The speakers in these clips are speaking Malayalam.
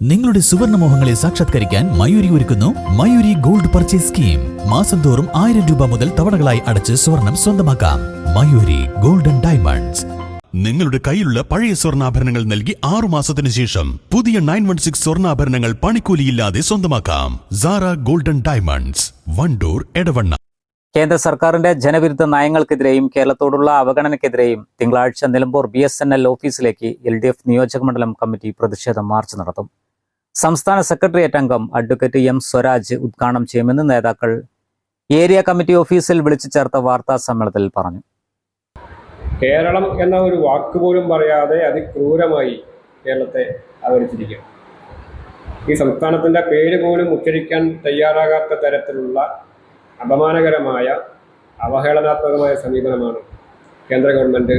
നിങ്ങളുടെ സുവർണ മോഹങ്ങളെ സാക്ഷാത്കരിക്കാൻ മയൂരി ഒരുക്കുന്നു മയൂരി ഗോൾഡ് പർച്ചേസ് സ്കീം. മാസം തോറും ആയിരം രൂപ മുതൽ തവണകളായി അടച്ച് സ്വർണം സ്വന്തമാക്കാം. Mayuri golden diamonds. നിങ്ങളുടെ കയ്യിലുള്ള പഴയ സ്വർണാഭരണങ്ങൾ നൽകി ആറു മാസത്തിനു ശേഷം പുതിയ നയൻ വൺ സിക്സ് സ്വർണാഭരണങ്ങൾ പണിക്കൂലിയില്ലാതെ സ്വന്തമാക്കാം. Sara golden diamonds. Wandoor Edavanna. കേന്ദ്ര സർക്കാരിന്റെ ജനവിരുദ്ധ നയങ്ങൾക്കെതിരെയും കേരളത്തോടുള്ള അവഗണനക്കെതിരെയും തിങ്കളാഴ്ച Nilambur B S N L ഓഫീസിലേക്ക് എൽ ഡി എഫ് നിയോജക മണ്ഡലം കമ്മിറ്റി പ്രതിഷേധ മാർച്ച് നടത്തും. സംസ്ഥാന സെക്രട്ടേറിയറ്റ് അംഗം അഡ്വക്കേറ്റ് എം സ്വരാജ് ഉദ്ഘാടനം ചെയ്യുമെന്ന് നേതാക്കൾ ഏരിയ കമ്മിറ്റി ഓഫീസിൽ വിളിച്ചു ചേർത്ത വാർത്താ സമ്മേളനത്തിൽ പറഞ്ഞു. കേരളം എന്ന ഒരു വാക്ക് പോലും പറയാതെ അതിക്രൂരമായി കേരളത്തെ അവതരിച്ചിരിക്കും ഈ സംസ്ഥാനത്തിന്റെ പേര് പോലും ഉച്ചരിക്കാൻ തയ്യാറാകാത്ത തരത്തിലുള്ള അപമാനകരമായ അവഹേളനാത്മകമായ സമീപനമാണ് കേന്ദ്ര ഗവൺമെന്റ്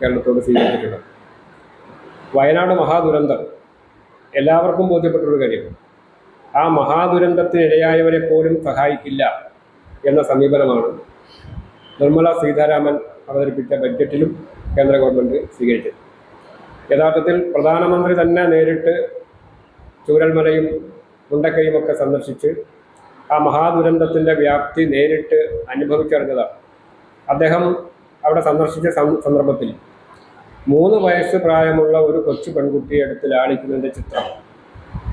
കേരളത്തോട് സ്വീകരിച്ചിട്ടുള്ളത്. വയനാട് മഹാദുരന്തം എല്ലാവർക്കും ബോധ്യപ്പെട്ടൊരു കാര്യം. ആ മഹാദുരന്തത്തിനിരയായവരെ പോലും സഹായിക്കില്ല എന്ന സമീപനമാണ് നിർമ്മല സീതാരാമൻ അവതരിപ്പിച്ച ബഡ്ജറ്റിലും കേന്ദ്ര ഗവൺമെന്റ് സ്വീകരിച്ചത്. യഥാർത്ഥത്തിൽ പ്രധാനമന്ത്രി തന്നെ നേരിട്ട് ചൂരൽമലയും മുണ്ടക്കയും ഒക്കെ സന്ദർശിച്ച് ആ മഹാദുരന്തത്തിന്റെ വ്യാപ്തി നേരിട്ട് അനുഭവിച്ചറിഞ്ഞതാണ്. അദ്ദേഹം അവിടെ സന്ദർശിച്ച സന്ദർഭത്തിൽ മൂന്ന് വയസ്സ് പ്രായമുള്ള ഒരു കൊച്ചു പെൺകുട്ടിയെ എടുത്ത് ലാളിക്കുന്നതിന്റെ ചിത്രം.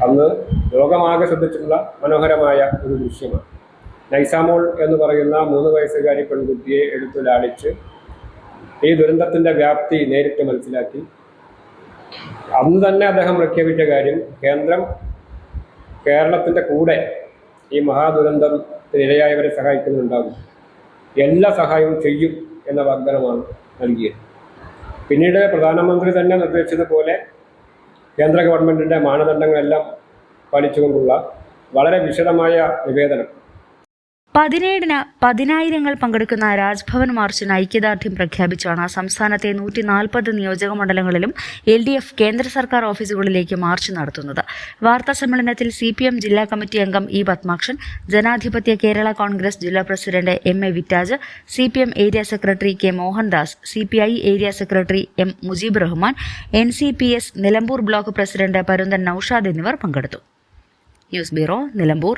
അന്ന് ലോകമാകെ ശ്രദ്ധിച്ചുള്ള മനോഹരമായ ഒരു ദൃശ്യമാണ്. നൈസാമോൾ എന്ന് പറയുന്ന മൂന്ന് വയസ്സുകാരി പെൺകുട്ടിയെ എടുത്തു ലാളിച്ച് ഈ ദുരന്തത്തിന്റെ വ്യാപ്തി നേരിട്ട് മനസ്സിലാക്കി. അന്ന് തന്നെ അദ്ദേഹം പ്രഖ്യാപിച്ച കാര്യം കേന്ദ്രം കേരളത്തിന്റെ കൂടെ ഈ മഹാദുരന്തത്തിനിരയായവരെ സഹായിക്കുന്നുണ്ടാകും. എല്ലാ സഹായവും ചെയ്യും എന്ന വാഗ്ദാനമാണ് നൽകിയത്. പിന്നീട് പ്രധാനമന്ത്രി തന്നെ നിർദ്ദേശിച്ചതുപോലെ കേന്ദ്ര ഗവൺമെന്റിന്റെ മാനദണ്ഡങ്ങളെല്ലാം പാലിച്ചുകൊണ്ടുള്ള വളരെ വിശദമായ നിവേദനം. പതിനേഴിന് പതിനായിരങ്ങൾ പങ്കെടുക്കുന്ന രാജ്ഭവൻ മാർച്ചിന് ഐക്യദാർഢ്യം പ്രഖ്യാപിച്ചാണ് സംസ്ഥാനത്തെ നൂറ്റി നാൽപ്പത് നിയോജക മണ്ഡലങ്ങളിലും എൽ ഡി എഫ് കേന്ദ്ര സർക്കാർ ഓഫീസുകളിലേക്ക് മാർച്ച് നടത്തുന്നത്. വാർത്താ സമ്മേളനത്തിൽ സി പി എം ജില്ലാ കമ്മിറ്റി അംഗം ഇ പത്മാക്ഷൻ ജനാധിപത്യ കേരള കോൺഗ്രസ് ജില്ലാ president M A Vittaj C P M area secretary K Mohandas C P I area secretary M Mujeeb Rahman N C P S Nilambur block president Parunthan Noushad എന്നിവർ പങ്കെടുത്തു. News bureau Nilambur.